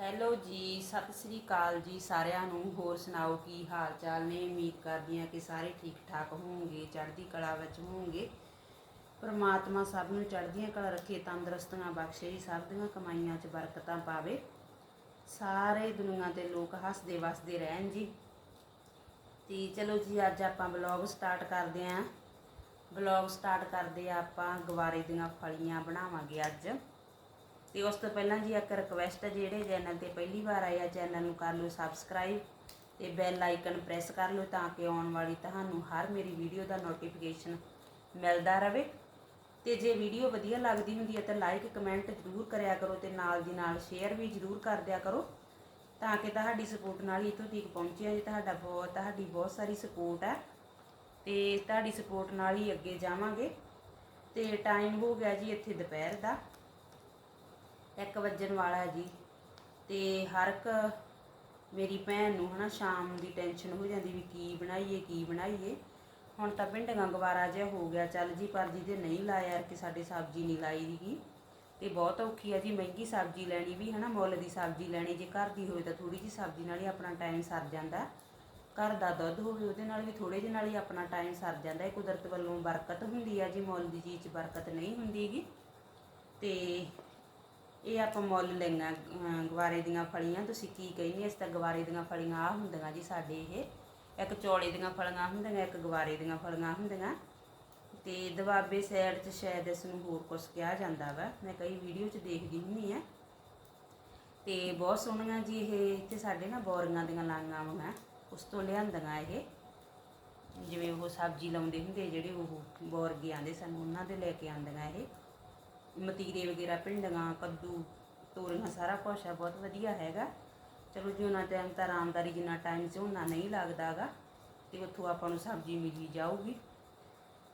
Hello ਜੀ, ਸਤਿ ਸ੍ਰੀ ਅਕਾਲ ਜੀ ਸਾਰਿਆਂ ਨੂੰ। ਹੋਰ ਸੁਣਾਓ, ਕੀ ਹਾਲ ਚਾਲ ਨੇ? ਉਮੀਦ ਕਰਦੀ ਹਾਂ ਕਿ ਸਾਰੇ ਠੀਕ ਠਾਕ ਹੋਵੋਗੇ, ਚੜ੍ਹਦੀ ਕਲਾ ਵਿੱਚ ਹੋਵੋਗੇ। ਪਰਮਾਤਮਾ ਸਭ ਨੂੰ ਚੜ੍ਹਦੀਆਂ ਕਲਾ ਰੱਖੇ, ਤੰਦਰੁਸਤੀਆਂ ਬਖਸ਼ੇ ਜੀ ਸਭ ਦੀਆਂ ਕਮਾਈਆਂ 'ਚ ਬਰਕਤਾਂ ਪਾਵੇ। ਸਾਰੇ ਦੁਨੀਆ ਦੇ ਲੋਕ ਹੱਸਦੇ ਵਸਦੇ ਰਹਿਣ ਜੀ। ਤੇ ਚਲੋ ਜੀ, ਅੱਜ ਆਪਾਂ ਬਲੌਗ ਸਟਾਰਟ ਕਰਦੇ ਆਂ ਬਲੌਗ ਸਟਾਰਟ ਕਰਦੇ ਆ ਆਪਾਂ, ਗਵਾਰੇ ਦੀਆਂ ਫਲੀਆਂ ਬਣਾਵਾਂਗੇ ਅੱਜ। ਤੇ ਉਸ ਤੋਂ ਪਹਿਲਾਂ ਜੀ ਇੱਕ ਰਿਕਵੈਸਟ ਹੈ ਜਿਹੜੇ ਚੈਨਲ ਤੇ ਪਹਿਲੀ ਵਾਰ ਆਏ ਆ ਚੈਨਲ ਨੂੰ ਕਰ ਲਓ ਸਬਸਕ੍ਰਾਈਬ ਤੇ ਬੈਲ ਆਈਕਨ ਪ੍ਰੈਸ ਕਰ ਲਓ ਤਾਂ ਕਿ ਆਉਣ ਵਾਲੀ ਤੁਹਾਨੂੰ ਹਰ ਮੇਰੀ ਵੀਡੀਓ ਦਾ ਨੋਟੀਫਿਕੇਸ਼ਨ ਮਿਲਦਾ ਰਹੇ ਤੇ ਜੇ ਵੀਡੀਓ ਵਧੀਆ ਲੱਗਦੀ ਹੁੰਦੀ ਹੈ ਤਾਂ ਲਾਈਕ ਕਮੈਂਟ ਜ਼ਰੂਰ ਕਰਿਆ ਕਰੋ ਤੇ ਨਾਲ ਦੀ ਨਾਲ ਸ਼ੇਅਰ ਵੀ ਜ਼ਰੂਰ ਕਰ ਦਿਆ ਕਰੋ ਤਾਂ ਕਿ ਤੁਹਾਡੀ ਸਪੋਰਟ ਨਾਲ ਹੀ ਇੱਥੋਂ ਤੱਕ ਪਹੁੰਚਿਆ ਜੀ ਤੁਹਾਡਾ ਬਹੁਤ, ਤੁਹਾਡੀ ਬਹੁਤ ਸਾਰੀ ਸਪੋਰਟ ਹੈ ਤੇ ਤੁਹਾਡੀ ਸਪੋਰਟ ਨਾਲ ਹੀ ਅੱਗੇ ਜਾਵਾਂਗੇ। ਤੇ ਟਾਈਮ ਹੋ ਗਿਆ ਜੀ ਇੱਥੇ ਦੁਪਹਿਰ ਦਾ। ਇੱਕ ਵੱਜਣ ਵਾਲਾ ਜੀ। ਤੇ ਹਰ ਇੱਕ ਮੇਰੀ ਭੈਣ ਨੂੰ ਹਨਾ ਸ਼ਾਮ ਦੀ ਟੈਨਸ਼ਨ ਹੋ ਜਾਂਦੀ ਵੀ ਕੀ ਬਣਾਈਏ ਕੀ ਬਣਾਈਏ। ਹੁਣ ਤਾਂ ਭਿੰਡੀਆਂ ਗਵਾਰਾ ਜਿਹਾ ਹੋ ਗਿਆ। ਚੱਲ ਜੀ, ਪਰ ਜਿਹਦੇ ਨਹੀਂ ਲਾਇਆ, ਕਿ ਸਾਡੇ ਸਬਜ਼ੀ ਨਹੀਂ ਲਾਈ ਦੀਗੀ ਤੇ ਬਹੁਤ ਔਖੀ ਆ ਜੀ, ਮਹਿੰਗੀ ਸਬਜ਼ੀ ਲੈਣੀ ਵੀ ਹਨਾ, ਮੁੱਲ ਦੀ ਸਬਜ਼ੀ ਲੈਣੀ। ਜੇ ਘਰ ਦੀ ਹੋਵੇ ਤਾਂ ਥੋੜੀ ਜੀ ਸਬਜ਼ੀ ਨਾਲ ਹੀ ਆਪਣਾ ਟਾਈਮ ਸਰ ਜਾਂਦਾ। ਘਰ ਦਾ ਦੁੱਧ ਹੋਵੇ, ਉਹਦੇ ਨਾਲ ਵੀ ਥੋੜੇ ਜਿਹੇ ਨਾਲ ਹੀ ਆਪਣਾ ਟਾਈਮ ਸਰ ਜਾਂਦਾ। ਇਹ ਕੁਦਰਤ ਵੱਲੋਂ ਬਰਕਤ ਹੁੰਦੀ ਆ ਜੀ, ਮੁੱਲ ਦੀ ਚੀਜ਼ 'ਚ ਬਰਕਤ ਨਹੀਂ ਹੁੰਦੀਗੀ ਤੇ ਇਹ ਆਪਾਂ ਮੁੱਲ ਲਈਆਂ ਗਵਾਰੇ ਦੀਆਂ ਫਲੀਆਂ, ਤੁਸੀਂ ਕੀ ਕਹਿੰਦੇ ਇਸ ਤਾਂ ਗਵਾਰੇ ਦੀਆਂ ਫਲੀਆਂ ਆ ਹੁੰਦੀਆਂ ਜੀ ਸਾਡੇ ਇਹ। ਇੱਕ ਚੌਲੇ ਦੀਆਂ ਫਲੀਆਂ ਹੁੰਦੀਆਂ, ਇੱਕ ਗਵਾਰੇ ਦੀਆਂ ਫਲੀਆਂ ਹੁੰਦੀਆਂ। ਤੇ ਦਵਾਬੇ ਸਾਈਡ 'ਚ ਸ਼ਾਇਦ ਇਸ ਨੂੰ ਹੋਰ ਕੁਝ ਕਿਹਾ ਜਾਂਦਾ ਵਾ। ਮੈਂ ਕਈ ਵੀਡੀਓ 'ਚ ਦੇਖਦੀ ਹੁੰਦੀ ਆ। ਤੇ ਬਹੁਤ ਸੋਹਣੀਆਂ ਜੀ ਇਹ, ਇੱਥੇ ਸਾਡੇ ਨਾ ਬੋਰੀਆਂ ਦੀਆਂ ਲਾਂਗਾਂ ਵਾਂ, ਉਸ ਤੋਂ ਲਿਆਂਦੀਆਂ ਇਹ। ਜਿਵੇਂ ਉਹ ਸਬਜ਼ੀ ਲਾਉਂਦੇ ਹੁੰਦੇ ਜਿਹੜੇ ਉਹ ਬੋਰਗੇ ਆਂਦੇ ਸਾਨੂੰ, ਉਹਨਾਂ ਦੇ ਲੈ ਕੇ ਆਂਦੀਆਂ ਇਹ। ਮਤੀਰੇ ਵਗੈਰਾ, ਭਿੰਡੀਆਂ, ਕੱਦੂ, ਤੋਰੀਆਂ, ਸਾਰਾ ਕੁਛ ਆ, ਬਹੁਤ ਵਧੀਆ ਹੈਗਾ। ਚਲੋ ਜੀ ਉਹਨਾਂ ਟਾਈਮ ਤਾਂ ਆਰਾਮਦਾਰੀ ਜਿੰਨਾ ਟਾਈਮ ਝੋਨਾ ਨਹੀਂ ਲੱਗਦਾਗਾ ਤੇ ਉੱਥੋਂ ਆਪਾਂ ਨੂੰ ਸਬਜ਼ੀ ਮਿਲੀ ਜਾਊਗੀ।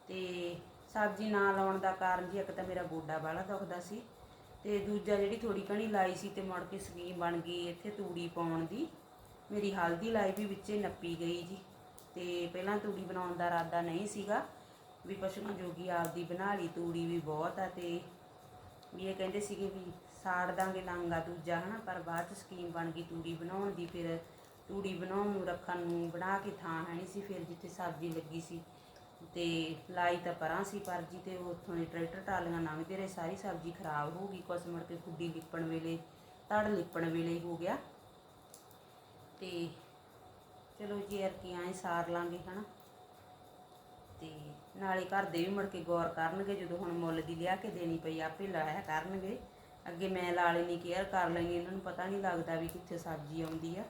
ਤੇ ਸਬਜ਼ੀ ਨਾ ਲਾਉਣ ਦਾ ਕਾਰਨ ਜੀ, ਇੱਕ ਤਾਂ ਮੇਰਾ ਗੋਡਾ ਬਾਹਲਾ ਦੁਖਦਾ ਸੀ, ਤੇ ਦੂਜਾ ਜਿਹੜੀ ਥੋੜੀ ਘਣੀ ਲਾਈ ਸੀ ਤੇ ਮੁੜ ਕੇ ਸਕੀਮ ਬਣ ਗਈ ਇੱਥੇ ਤੂੜੀ ਪਾਉਣ ਦੀ, ਮੇਰੀ ਹਲਦੀ ਲਾਈ ਵੀ ਵਿੱਚੇ ਨੱਪੀ ਗਈ ਜੀ। ਤੇ ਪਹਿਲਾਂ ਤੂੜੀ ਬਣਾਉਣ ਦਾ ਇਰਾਦਾ ਨਹੀਂ ਸੀਗਾ, ਵੀ ਪਸ਼ੂਆਂ ਜੋਗੀ ਆਪਦੀ ਬਣਾ ਲਈ, ਤੂੜੀ ਵੀ ਬਹੁਤ ਆ ਤੇ ਵੀ ਇਹ ਕਹਿੰਦੇ ਸੀਗੇ ਵੀ ਸਾੜ ਦਾਂਗੇ ਲਾਂਗਾ ਦੂਜਾ, ਹਨਾ, ਪਰ ਬਾਅਦ ਚ ਸਕੀਮ ਬਣ ਗਈ ਤੂੜੀ ਬਣਾਉਣ ਦੀ, ਫਿਰ ਤੂੜੀ ਬਣਾਉਣ ਨੂੰ ਰੱਖਣ ਨੂੰ ਬਣਾ ਕੇ ਥਾਂ ਹੈ ਨਹੀਂ ਸੀ, ਫਿਰ ਜਿੱਥੇ ਸਬਜ਼ੀ ਲੱਗੀ ਸੀ ਤੇ ਲਾਈ ਤਾਂ ਪਰਾਂ ਸੀ ਪਰ ਜੀ ਤੇ ਉੱਥੋਂ ਦੇ ਟਰੈਕਟਰ ਟਰਾਲੀਆਂ ਲੰਘਦੇ ਰਹੇ, ਸਾਰੀ ਸਬਜ਼ੀ ਖਰਾਬ ਹੋ ਗਈ, ਕੁਛ ਮੁੜ ਕੇ ਖੁੱਡੀ ਲਿਪਣ ਵੇਲੇ, ਤੜ ਲਿਪਣ ਵੇਲੇ ਹੋ ਗਿਆ। ਤੇ ਚਲੋ ਜੀ ਯਾਰ ਕੀ ਐਂ ਸਾਰ ਲਾਂਗੇ, ਹਨਾ। ਤੇ ਨਾਲੇ ਘਰ ਦੇ ਵੀ ਮੁੜ ਕੇ ਗੌਰ ਕਰਨਗੇ, ਜਦੋਂ ਹੁਣ ਮੁੱਲ ਦੀ ਲਿਆ ਕੇ ਦੇਣੀ ਪਈ ਆਪੇ ਲਾਇਆ ਕਰਨਗੇ। ਅੱਗੇ ਮੈਂ ਲਾ ਲੈਣੀ ਕੇਅਰ ਕਰ ਲੈਣੀ, ਇਹਨਾਂ ਨੂੰ ਪਤਾ ਨਹੀਂ ਲੱਗਦਾ ਵੀ ਕਿੱਥੇ ਸਬਜ਼ੀ ਆਉਂਦੀ ਆ।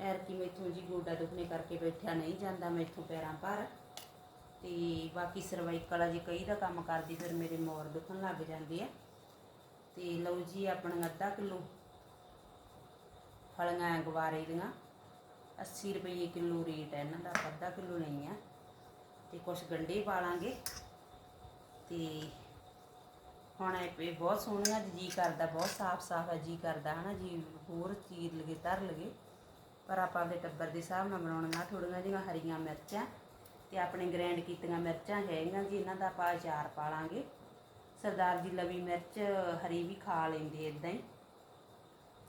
ਐਰ ਕਿ ਮੈਥੋਂ ਜੀ ਗੋਡਾ ਦੁਖਣੇ ਕਰਕੇ ਬੈਠਿਆ ਨਹੀਂ ਜਾਂਦਾ ਮੈਥੋਂ ਪੈਰਾਂ ਪਰ। ਤੇ ਬਾਕੀ ਸਰਵਾਈਕਲ ਆ ਜੀ ਕਈ ਦਾ ਕੰਮ ਕਰਦੀ, ਫਿਰ ਮੇਰੇ ਮੋਰ ਦੁਖਣ ਲੱਗ ਜਾਂਦੇ ਆ। ਤੇ ਲਓ ਜੀ, ਆਪਣਾ ਅੱਧਾ ਕਿਲੋ ਫਲੀਆਂ ਗਵਾਰੇ ਦੀਆਂ। 80 ਰੁਪਏ ਕਿਲੋ ਰੇਟ ਹੈ ਇਹਨਾਂ ਦਾ ਆਪਾਂ ਅੱਧਾ ਕਿਲੋ ਲਈਆਂ ਤੇ ਕੁਝ ਗੰਡੇ ਪਾ ਲਾਂਗੇ। ਤੇ ਹੁਣ ਇਹ ਇਹ ਬਹੁਤ ਸੋਹਣੀਆਂ ਜੀ ਕਰਦਾ, ਬਹੁਤ ਸਾਫ਼ ਸਾਫ਼ ਹੈ ਜੀ ਕਰਦਾ ਹਨਾ, ਜੀ ਹੋਰ ਚੀਰ ਲਗੇ, ਤਰ ਲਗੇ। ਪਰ ਆਪਾਂ ਆਪਣੇ ਟੱਬਰ ਦੇ ਹਿਸਾਬ ਨਾਲ ਬਣਾਉਣੀਆਂ ਥੋੜੀਆਂ ਜਿਹੀਆਂ ਹਰੀਆਂ ਮਿਰਚਾਂ ਤੇ ਆਪਣੇ ਗ੍ਰੈਂਡ ਕੀਤੀਆਂ ਮਿਰਚਾਂ ਹੈਗੀਆਂ ਜੀ, ਇਹਨਾਂ ਦਾ ਆਪਾਂ ਅਚਾਰ ਪਾ ਲਾਂਗੇ। ਸਰਦਾਰ ਜੀ ਲਵੀ ਮਿਰਚ ਹਰੀ ਵੀ ਖਾ ਲੈਂਦੇ ਇਦਾਂ ਹੀ।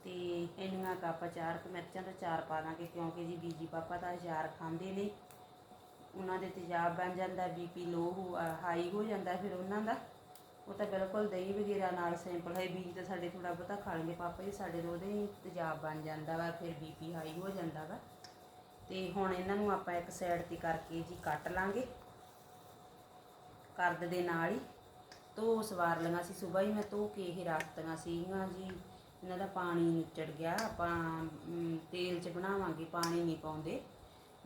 ਤੇ ਇੰਨੀਆਂ ਕੱਪ ਚਾਰ ਕੁ ਮਿਰਚਾਂ ਦਾ ਅਚਾਰ ਪਾ ਦਾਂਗੇ ਕਿਉਂਕਿ ਜੀ ਬੀਜੀ ਪਾਪਾ ਤਾਂ ਅਚਾਰ ਖਾਂਦੇ ਨੇ। ਉਹਨਾਂ ਦੇ ਤੇਜ਼ਾਬ ਬਣ ਜਾਂਦਾ, ਬੀਪੀ ਲੋ ਹਾਈ ਹੋ ਜਾਂਦਾ, ਫਿਰ ਉਹਨਾਂ ਦਾ ਉਹ ਤਾਂ ਬਿਲਕੁਲ ਦਹੀਂ ਵਗੈਰਾ ਨਾਲ ਸਿੰਪਲ ਹੈ, ਬੀਜ ਤਾਂ ਸਾਡੇ ਥੋੜਾ ਬਹੁਤਾ ਖਾ ਲੈਂਦੇ ਪਾਪਾ ਜੀ, ਸਾਡੇ ਤੋਂ ਉਹਦੇ ਹੀ ਤੇਜ਼ਾਬ ਬਣ ਜਾਂਦਾ ਵਾ, ਫਿਰ ਬੀਪੀ ਹਾਈ ਹੋ ਜਾਂਦਾ ਵਾ। ਤੇ ਹੁਣ ਇਹਨਾਂ ਨੂੰ ਆਪਾਂ ਇੱਕ ਸਾਈਡ ਤੇ ਕਰਕੇ ਜੀ ਕੱਟ ਲਾਂਗੇ, ਕਰਦ ਦੇ ਨਾਲ ਹੀ, ਧੋ ਸਵਾਰ ਲਈਆਂ ਸੀ ਸਵੇਰ ਹੀ, ਮੈਂ ਧੋ ਕੇ ਇਹ ਰੱਖਤੀਆਂ ਸੀਗੀਆਂ ਜੀ। ਇਹਨਾਂ ਦਾ ਪਾਣੀ ਨਿਚੜ ਗਿਆ, ਆਪਾਂ ਤੇਲ 'ਚ ਬਣਾਵਾਂਗੇ, ਪਾਣੀ ਨਹੀਂ ਪਾਉਂਦੇ।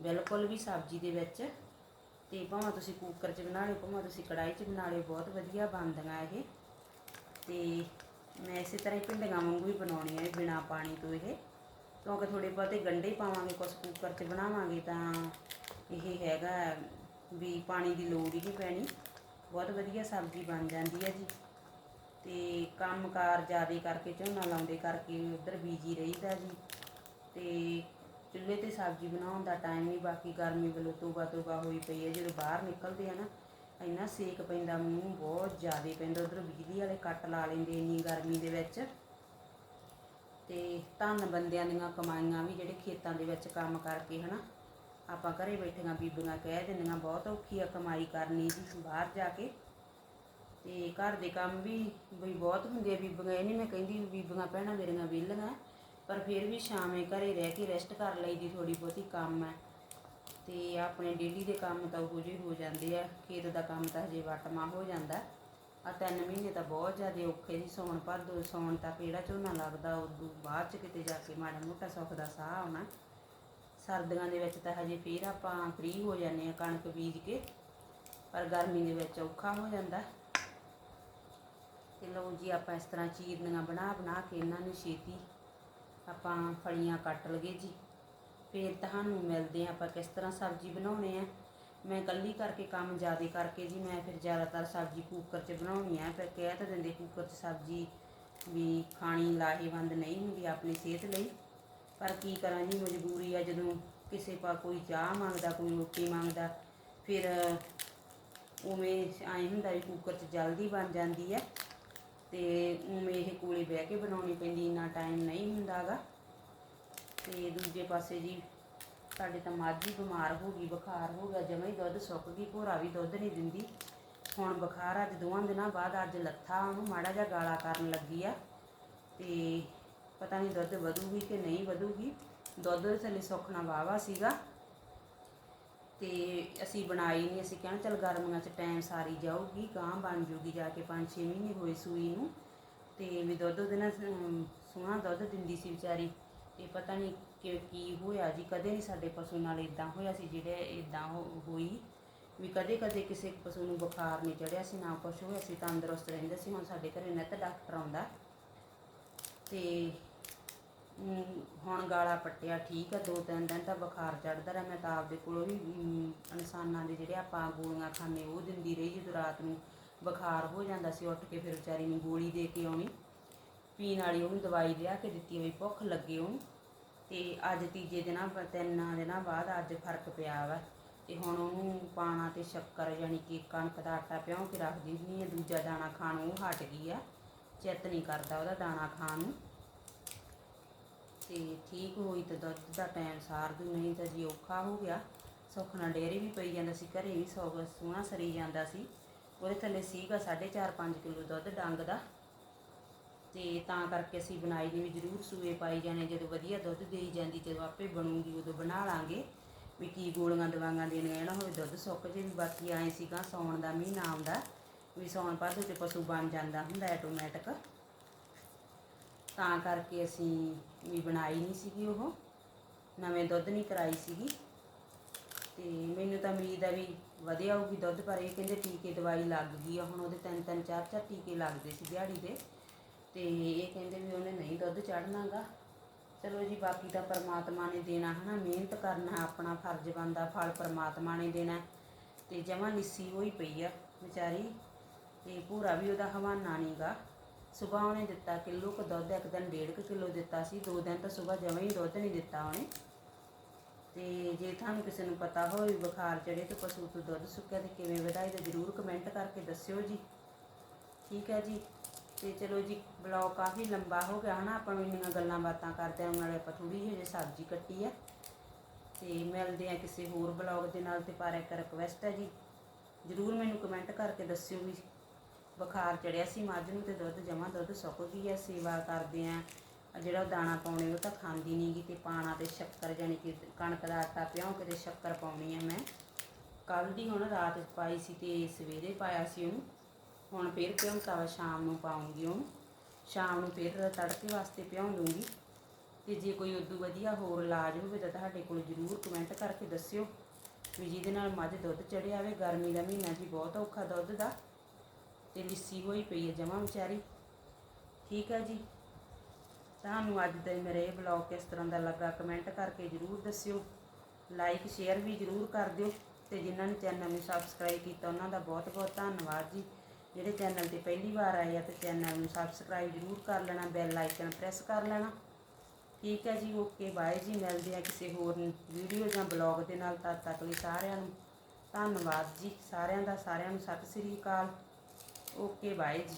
ਬਿਲਕੁਲ ਵੀ ਸਬਜ਼ੀ ਦੇ ਵਿੱਚ। ਤੇ ਭਾਵੇਂ ਤੁਸੀਂ ਕੁੱਕਰ 'ਚ ਬਣਾ ਲਿਓ ਭਾਵੇਂ ਤੁਸੀਂ ਕੜਾਈ 'ਚ ਬਣਾ ਲਿਓ, ਬਹੁਤ ਵਧੀਆ ਬਣਦੀਆਂ ਇਹ। ਤੇ ਮੈਂ ਇਸੇ ਤਰ੍ਹਾਂ ਹੀ ਭਿੰਡੀਆਂ ਵਾਂਗੂ ਹੀ ਬਣਾਉਣੀ ਹੈ ਬਿਨਾ ਪਾਣੀ ਤੋਂ ਇਹ। ਕਿਉਂਕਿ ਥੋੜੇ ਬਹੁਤੇ ਗੰਢੇ ਪਾਵਾਂਗੇ, ਕੁਛ ਕੁੱਕਰ 'ਚ ਬਣਾਵਾਂਗੇ ਤਾਂ ਇਹ ਹੈਗਾ ਵੀ ਪਾਣੀ ਦੀ ਲੋੜ ਹੀ ਨਹੀਂ ਪੈਣੀ। ਬਹੁਤ ਵਧੀਆ ਸਬਜ਼ੀ ਬਣ ਜਾਂਦੀ ਹੈ ਜੀ। ਤੇ ਕੰਮਕਾਰ ਜ਼ਿਆਦਾ ਕਰਕੇ, ਝੋਨਾ ਲਾਉਂਦੇ ਕਰਕੇ ਉਧਰ ਬੀਜੀ ਰਹੀਦਾ ਜੀ। ਤੇ ਚੁੱਲ੍ਹੇ ਤੇ ਸਬਜ਼ੀ ਬਣਾਉਣ ਦਾ ਟਾਈਮ ਨਹੀਂ ਬਾਕੀ ਗਰਮੀ ਵੱਲੋਂ ਤੋਬਾ ਤੋਬਾ ਹੋਈ ਪਈ ਹੈ। ਜਦੋਂ ਬਾਹਰ ਨਿਕਲਦੇ ਆ ਨਾ, ਇੰਨਾ ਸੇਕ ਪੈਂਦਾ, ਮੂੰਹ ਬਹੁਤ ਜ਼ਿਆਦਾ ਪੈਂਦਾ, ਉਧਰ ਬਿਜਲੀ ਵਾਲੇ ਕੱਟ ਲਾ ਲੈਂਦੇ ਇੰਨੀ ਗਰਮੀ ਦੇ ਵਿੱਚ। ਤੇ ਧੰਨ ਬੰਦਿਆਂ ਦੀਆਂ ਕਮਾਈਆਂ ਵੀ ਜਿਹੜੇ ਖੇਤਾਂ ਦੇ ਵਿੱਚ ਕੰਮ ਕਰਕੇ ਹਨਾ, ਆਪਾਂ ਘਰੇ ਬੈਠੀਆਂ ਬੀਬੀਆਂ ਕਹਿ ਦਿੰਦੀਆਂ, ਬਹੁਤ ਔਖੀ ਆ ਕਮਾਈ ਕਰਨੀ ਜੀ ਬਾਹਰ ਜਾ ਕੇ। ਤੇ ਘਰ ਦੇ ਕੰਮ ਵੀ ਬਈ ਬਹੁਤ ਹੁੰਦੇ ਆ ਬੀਬੀਆਂ, ਇਹ ਨਹੀਂ ਮੈਂ ਕਹਿੰਦੀ ਬੀਬੀਆਂ ਭੈਣਾਂ ਮੇਰੀਆਂ ਵਿਹਲੀਆਂ। ਪਰ ਫਿਰ ਵੀ ਸ਼ਾਮੇ ਘਰੇ ਰਹਿ ਕੇ ਰੈਸਟ ਕਰ ਲਈ ਲਈਦੀ ਥੋੜੀ ਬਹੁਤੀ ਕੰਮ ਹੈ। ਤੇ ਆਪਣੇ ਡੇਲੀ ਦੇ ਕੰਮ ਤਾਂ ਉਹੋ ਜਿਹੇ ਹੋ ਜਾਂਦੇ ਆ, ਖੇਤ ਦਾ ਕੰਮ ਤਾਂ ਹਜੇ ਵਟਮਾ ਹੋ ਜਾਂਦਾ। ਆ ਤਿੰਨ ਮਹੀਨੇ ਤਾਂ ਬਹੁਤ ਜ਼ਿਆਦਾ ਔਖੇ ਸੀ, ਸੌਣ ਦੋ, ਸੌਣ ਤੱਕ ਜਿਹੜਾ ਝੋਨਾ ਲੱਗਦਾ, ਉਦੋਂ ਬਾਅਦ ਚ ਕਿਤੇ ਜਾ ਕੇ ਮਾੜਾ ਮੋਟਾ ਸੁੱਖ ਦਾ ਸਾਹ ਆਉਣਾ। ਸਰਦੀਆਂ ਦੇ ਵਿੱਚ ਤਾਂ ਹਜੇ ਫੇਰ ਆਪਾਂ ਫ੍ਰੀ ਹੋ ਜਾਂਦੇ ਆ ਕਣਕ ਬੀਜ ਕੇ, ਪਰ ਗਰਮੀ ਦੇ ਵਿੱਚ ਔਖਾ ਹੋ ਜਾਂਦਾ। ਤੇ ਲਓ ਜੀ, ਆਪਾਂ ਇਸ ਤਰ੍ਹਾਂ ਚੀਰਨੀਆਂ ਬਣਾ ਬਣਾ ਕੇ ਇਹਨਾਂ ਨੂੰ ਛੇਤੀ ਆਪਾਂ ਫਲੀਆਂ ਕੱਟ ਲਗੇ ਜੀ। ਫਿਰ ਤੁਹਾਨੂੰ ਮਿਲਦੇ ਆ ਆਪਾਂ ਕਿਸ ਤਰ੍ਹਾਂ ਸਬਜ਼ੀ ਬਣਾਉਣੇ ਆ। ਮੈਂ ਇਕੱਲੀ ਕਰਕੇ ਕੰਮ ਜ਼ਿਆਦਾ ਕਰਕੇ ਜੀ, ਮੈਂ ਫਿਰ ਜ਼ਿਆਦਾਤਰ ਸਬਜ਼ੀ ਕੁੱਕਰ 'ਚ ਬਣਾਉਣੀ ਆ। ਫਿਰ ਕਹਿ ਤਾਂ ਦਿੰਦੇ ਕੁੱਕਰ 'ਚ ਸਬਜ਼ੀ ਵੀ ਖਾਣੀ ਲਾਹੇਵੰਦ ਨਹੀਂ ਹੁੰਦੀ ਆਪਣੀ ਸਿਹਤ ਲਈ। ਪਰ ਕੀ ਕਰਾਂ ਜੀ, ਮਜਬੂਰੀ ਆ ਜਦੋਂ ਕਿਸੇ ਪਾ ਕੋਈ ਚਾਹ ਮੰਗਦਾ, ਕੋਈ ਰੋਟੀ ਮੰਗਦਾ, ਫਿਰ ਉਵੇਂ ਐਂ ਹੁੰਦਾ ਵੀ ਕੁੱਕਰ 'ਚ ਜਲਦੀ ਬਣ ਜਾਂਦੀ ਹੈ ਤੇ ਉਵੇਂ ਇਹ ਕੋਲੇ ਬਹਿ ਕੇ ਬਣਾਉਣੀ ਪੈਂਦੀ, ਇੰਨਾ ਟਾਈਮ ਨਹੀਂ ਹੁੰਦਾਗਾ ਤੇ ਦੂਜੇ ਪਾਸੇ ਜੀ, ਸਾਡੇ ਤਾਂ ਮਾਝੀ ਬਿਮਾਰ ਹੋ ਗਈ, ਬੁਖਾਰ ਹੋ ਗਿਆ, ਜਮਾਂ ਹੀ ਦੁੱਧ ਸੁੱਕ ਗਈ, ਭੋਰਾ ਵੀ ਦੁੱਧ ਨਹੀਂ ਦਿੰਦੀ। ਹੁਣ ਬੁਖਾਰ ਅੱਜ ਦੋਵਾਂ ਦਿਨਾਂ ਬਾਅਦ, ਅੱਜ ਲੱਥਾ, ਉਹਨੂੰ ਮਾੜਾ ਜਿਹਾ ਗਾਲਾ ਕਰਨ ਲੱਗੀ ਆ। ਤੇ ਪਤਾ ਨਹੀਂ ਦੁੱਧ ਵਧੂਗੀ ਕਿ ਨਹੀਂ ਵਧੂਗੀ। ਦੁੱਧ ਦੇ ਥੱਲੇ ਸੁੱਕਣਾ ਵਾਵਾ ਸੀਗਾ। ਤੇ ਅਸੀਂ ਬਣਾਈ ਨਹੀਂ ਅਸੀਂ ਕਹਿੰਦੇ ਚਲ ਗਰਮੀਆਂ 'ਚ ਟਾਈਮ ਸਾਰੀ ਜਾਊਗੀ ਗਾਂ ਬਣ ਜੂਗੀ ਜਾ ਕੇ 5-6 ਮਹੀਨੇ ਹੋਏ ਸੂਈ ਨੂੰ। ਤੇ ਵੀ ਦੁੱਧ ਉਹਦੇ ਨਾਲ ਸੋਹਣਾ ਦੁੱਧ ਦਿੰਦੀ ਸੀ ਵਿਚਾਰੀ। ਤੇ ਪਤਾ ਨਹੀਂ ਕਿ, ਕੀ ਹੋਇਆ ਜੀ, ਕਦੇ ਨਹੀਂ ਸਾਡੇ ਪਸ਼ੂ ਨਾਲ ਇਦਾਂ ਹੋਇਆ ਸੀ ਜਿਹੜੇ ਇਦਾਂ ਹੋਈ। ਵੀ ਕਦੇ ਕਦੇ ਕਿਸੇ ਪਸ਼ੂ ਨੂੰ ਬੁਖਾਰ ਨਹੀਂ ਚੜਿਆ ਸੀ, ਨਾ ਕੁਛ ਹੋਇਆ ਸੀ, ਤੰਦਰੁਸਤ ਰਹਿੰਦੇ ਸੀ। ਹੁਣ ਸਾਡੇ ਘਰੇ ਨਿੱਤ ਡਾਕਟਰ ਆਉਂਦਾ। ਤੇ ਹੁਣ ਗਾਲਾ ਪੱਟਿਆ ਠੀਕ ਆ ਦੋ ਤਿੰਨ ਦਿਨ ਤਾਂ ਬੁਖਾਰ ਚੜਦਾ ਰਿਹਾ ਮੈਂ ਤਾਂ ਆਪਦੇ ਕੋਲੋਂ ਵੀ ਅਮ, ਇਨਸਾਨਾਂ ਦੇ ਜਿਹੜੇ ਆਪਾਂ ਗੋਲੀਆਂ ਖਾਂਦੇ ਉਹ ਦਿੰਦੀ ਰਹੀ ਜਦੋਂ ਰਾਤ ਨੂੰ ਬੁਖਾਰ ਹੋ ਜਾਂਦਾ ਸੀ ਉੱਠ ਕੇ ਫਿਰ ਵਿਚਾਰੀ ਨੂੰ ਗੋਲੀ ਦੇ ਕੇ ਆਉਣੀ ਪੀਣ ਵਾਲੀ ਉਹਨੂੰ ਦਵਾਈ ਲਿਆ ਕੇ ਦਿੱਤੀ ਹੋਈ ਭੁੱਖ ਲੱਗੇ ਉਹਨੂੰ ਤੇ ਅੱਜ ਤੀਜੇ ਦਿਨਾਂ ਬ- ਤਿੰਨਾਂ ਦਿਨਾਂ ਬਾਅਦ ਅੱਜ ਫ਼ਰਕ ਪਿਆ ਵਾ ਤੇ ਹੁਣ ਉਹਨੂੰ ਪਾਣਾ ਤੇ ਸ਼ੱਕਰ ਯਾਨੀ ਕਿ ਕਣਕ ਦਾ ਆਟਾ ਪਿਉਂ ਕੇ ਰੱਖ ਦਿੰਦੀ ਹਾਂ ਦੂਜਾ ਦਾਣਾ ਖਾਣ ਉਹ ਹਟ ਗਈ ਆ ਚਿੱਤ ਨਹੀਂ ਕਰਦਾ ਉਹਦਾ ਦਾਣਾ ਖਾਣ ਨੂੰ। ਤੇ ਠੀਕ ਹੋਈ ਤਾਂ ਦੁੱਧ ਦਾ ਟਾਈਮ ਸਾਰ ਦੂ ਨਹੀਂ ਤਾਂ ਜੀ ਔਖਾ ਹੋ ਗਿਆ। ਸੁੱਖ ਨਾਲ ਡੇਅਰੀ ਵੀ ਪਈ ਜਾਂਦਾ ਸੀ, ਘਰੇ ਵੀ ਸੌ ਸੋਹਣਾ ਸਰੀ ਜਾਂਦਾ ਸੀ। ਉਹਦੇ ਥੱਲੇ ਸੀਗਾ 4.5 5 ਕਿਲੋ ਦੁੱਧ ਡੰਗ ਦਾ। ਤੇ ਤਾਂ ਕਰਕੇ ਅਸੀਂ ਬਣਾਈ ਨਹੀਂ ਵੀ ਜ਼ਰੂਰ ਸੂਏ ਪਾਈ ਜਾਣੇ, ਜਦੋਂ ਵਧੀਆ ਦੁੱਧ ਦੇਈ ਜਾਂਦੀ, ਜਦੋਂ ਆਪੇ ਬਣੂਗੀ, ਉਦੋਂ ਬਣਾ ਲਾਂਗੇ। ਵੀ ਕੀ ਗੋਲੀਆਂ ਦਵਾਈਆਂ ਦੇਣੀਆਂ ਨਾ ਹੋਵੇ ਦੁੱਧ ਸੁੱਕ ਜੇ ਵੀ, ਬਾਕੀ ਆਏ ਸੀਗਾ ਸੌਣ ਦਾ ਮਹੀਨਾ ਆਉਂਦਾ। ਵੀ ਸੌਣ ਭਾਦੋ ਤੇ ਪਸ਼ੂ ਬਣ ਜਾਂਦਾ ਹੁੰਦਾ ਆਟੋਮੈਟਿਕ ਤਾਂ ਕਰਕੇ ਅਸੀਂ ਵੀ ਬਣਾਈ ਨਹੀਂ ਸੀਗੀ ਉਹ। ਨਵੇਂ ਦੁੱਧ ਨਹੀਂ ਕਰਾਈ ਸੀਗੀ। ਤੇ ਮੈਨੂੰ ਤਾਂ ਉਮੀਦ ਆ ਵੀ ਵਧੀਆ ਹੋਊਗੀ ਦੁੱਧ, ਪਰ ਇਹ ਕਹਿੰਦੇ ਟੀਕੇ ਦਵਾਈ ਲੱਗ ਗਈ ਆ। ਹੁਣ ਉਹਦੇ ਤਿੰਨ ਤਿੰਨ, ਚਾਰ ਚਾਰ ਟੀਕੇ ਲੱਗਦੇ ਸੀ ਦਿਹਾੜੀ ਦੇ। ਤੇ ਇਹ ਕਹਿੰਦੇ ਵੀ ਉਹਨੇ ਨਹੀਂ ਦੁੱਧ ਚੜਨਾਗਾ ਚਲੋ ਜੀ, ਬਾਕੀ ਤਾਂ ਪਰਮਾਤਮਾ ਨੇ ਦੇਣਾ ਹਨਾ, ਮਿਹਨਤ ਕਰਨਾ ਆਪਣਾ ਫਰਜ਼ ਬਣਦਾ, ਫਲ ਪਰਮਾਤਮਾ ਨੇ ਦੇਣਾ। ਤੇ ਜਮਾਂ ਲਿੱਸੀ ਹੋਈ ਪਈ ਆ ਵਿਚਾਰੀ। ਤੇ ਪੂਰਾ ਵੀ ਉਹਦਾ ਹਵਾਨਾ ਨਹੀਂਗਾ ਸਵੇਰ ਉਹਨੇ ਦਿੱਤਾ ਕਿਲੋ ਕੁ ਦੁੱਧ, ਇੱਕ ਦਿਨ ਡੇਢ ਕੁ ਕਿਲੋ ਦਿੱਤਾ ਸੀ, ਦੋ ਦਿਨ ਤਾਂ ਸਵੇਰ ਜਮਾਂ ਹੀ ਦੁੱਧ ਨਹੀਂ ਦਿੱਤਾ ਉਹਨੇ। ਤੇ ਜੇ ਤੁਹਾਨੂੰ ਕਿਸੇ ਨੂੰ ਪਤਾ ਹੋਵੇ ਬੁਖਾਰ ਚੜੇ ਤੇ ਪਸ਼ੂ ਤੋਂ ਦੁੱਧ ਸੁੱਕਿਆ ਤੇ ਕਿਵੇਂ ਵਧਾਈ ਤਾਂ ਜਰੂਰ ਕਮੈਂਟ ਕਰਕੇ ਦੱਸਿਓ ਜੀ। ਠੀਕ ਹੈ ਜੀ? ਤੇ ਚਲੋ ਜੀ ਬਲੌਗ ਕਾਫੀ ਲੰਬਾ ਹੋ ਗਿਆ ਹਨਾ, ਆਪਾਂ ਨੂੰ ਇੰਨੀਆਂ ਗੱਲਾਂ ਬਾਤਾਂ ਕਰਦੇ ਆਂ ਨਾਲੇ ਆਪਾਂ ਥੋੜੀ ਜਿਹੀ ਹਜੇ ਸਬਜ਼ੀ ਕੱਟੀ ਆ। ਤੇ ਮਿਲਦੇ ਆ ਕਿਸੇ ਹੋਰ ਬਲੌਗ ਦੇ ਨਾਲ ਤੇ ਪਰ ਇੱਕ ਰਿਕਵੈਸਟ ਹੈ ਜੀ, ਜਰੂਰ ਮੈਨੂੰ ਕਮੈਂਟ ਕਰਕੇ ਦੱਸਿਓ ਵੀ ਬੁਖਾਰ ਚੜਿਆ ਸੀ, ਮੱਝ ਨੂੰ ਤੇ ਦੁੱਧ, ਜਮਾ ਦੁੱਧ ਸੁੱਕ ਗਈ ਹੈ ਸੇਵਾ ਕਰਦੇ ਆ। ਜਿਹੜਾ ਉਹ ਦਾਣਾ ਪਾਉਣੇ, ਉਹ ਤਾਂ ਖਾਂਦੀ ਨਹੀਂ ਗੀ ਤੇ ਪਾਣਾ ਤੇ ਸ਼ੱਕਰ ਜਾਨੀ ਕਿ ਕਣਕ ਦਾ ਆਟਾ ਪਿਉਂ ਕੇ ਤੇ ਸ਼ੱਕਰ ਪਾਉਣੀ ਆ ਮੈਂ। ਕੱਲ ਦੀ ਹੁਣ ਰਾਤ ਪਾਈ ਸੀ ਤੇ ਸਵੇਰੇ ਪਾਇਆ ਸੀ ਉਹਨੂੰ। ਹੁਣ ਫੇਰ ਭਿਉਂਤਾ ਵਾ ਸ਼ਾਮ ਨੂੰ ਪਾਉਂਗੀ ਉਹਨੂੰ। ਸ਼ਾਮ ਨੂੰ ਫੇਰ ਤੜਕੇ ਵਾਸਤੇ ਭਿਉਂ ਲੂੰਗੀ ਤੇ ਜੇ ਕੋਈ ਉਦੋਂ ਵਧੀਆ ਹੋਰ ਇਲਾਜ ਹੋਵੇ ਤਾਂ ਤੁਹਾਡੇ ਕੋਲ ਜਰੂਰ ਕਮੈਂਟ ਕਰਕੇ ਦੱਸਿਓ ਵੀ ਜਿਹਦੇ ਨਾਲ ਮੱਝ ਦੁੱਧ ਚੜਿਆ ਆਵੇ, ਗਰਮੀ ਦਾ ਮਹੀਨਾ ਜੀ ਬਹੁਤ ਔਖਾ ਦੁੱਧ ਦਾ। ਤੇ ਲਿੱਸੀ ਹੋਈ ਪਈ ਹੈ ਜਮਾਂ ਵਿਚਾਰੀ। ਠੀਕ ਹੈ ਜੀ। ਤੁਹਾਨੂੰ ਅੱਜ ਦਾ ਮੇਰਾ ਇਹ ਵਲੌਗ ਕਿਸ ਤਰ੍ਹਾਂ ਦਾ ਲੱਗਾ ਕਮੈਂਟ ਕਰਕੇ ਜਰੂਰ ਦੱਸਿਓ। ਲਾਈਕ ਸ਼ੇਅਰ ਵੀ ਜਰੂਰ ਕਰ ਦਿਓ ਤੇ ਜਿਨ੍ਹਾਂ ਨੇ ਚੈਨਲ ਨੂੰ ਸਬਸਕ੍ਰਾਈਬ ਕੀਤਾ, ਉਹਨਾਂ ਦਾ ਬਹੁਤ ਬਹੁਤ ਧੰਨਵਾਦ ਜੀ। ਜਿਹੜੇ ਚੈਨਲ ਤੇ ਪਹਿਲੀ ਵਾਰ ਆਏ ਆ ਤੇ ਚੈਨਲ ਨੂੰ ਸਬਸਕ੍ਰਾਈਬ ਜਰੂਰ ਕਰ ਲੈਣਾ ਬੈਲ ਆਈਕਨ ਪ੍ਰੈਸ ਕਰ ਲੈਣਾ। ਠੀਕ ਹੈ ਜੀ ਓਕੇ ਬਾਏ ਜੀ। ਮਿਲਦੇ ਆ ਕਿਸੇ ਹੋਰ ਵੀਡੀਓ ਜਾਂ ਬਲੌਗ ਦੇ ਨਾਲ। ਤਦ ਤੱਕ ਲਈ ਸਾਰਿਆਂ ਨੂੰ ਧੰਨਵਾਦ ਜੀ। ਸਾਰਿਆਂ ਦਾ ਸਾਰਿਆਂ ਨੂੰ ਸਤਿ ਸ੍ਰੀ ਅਕਾਲ। ਓਕੇ ਬਾਏ ਜੀ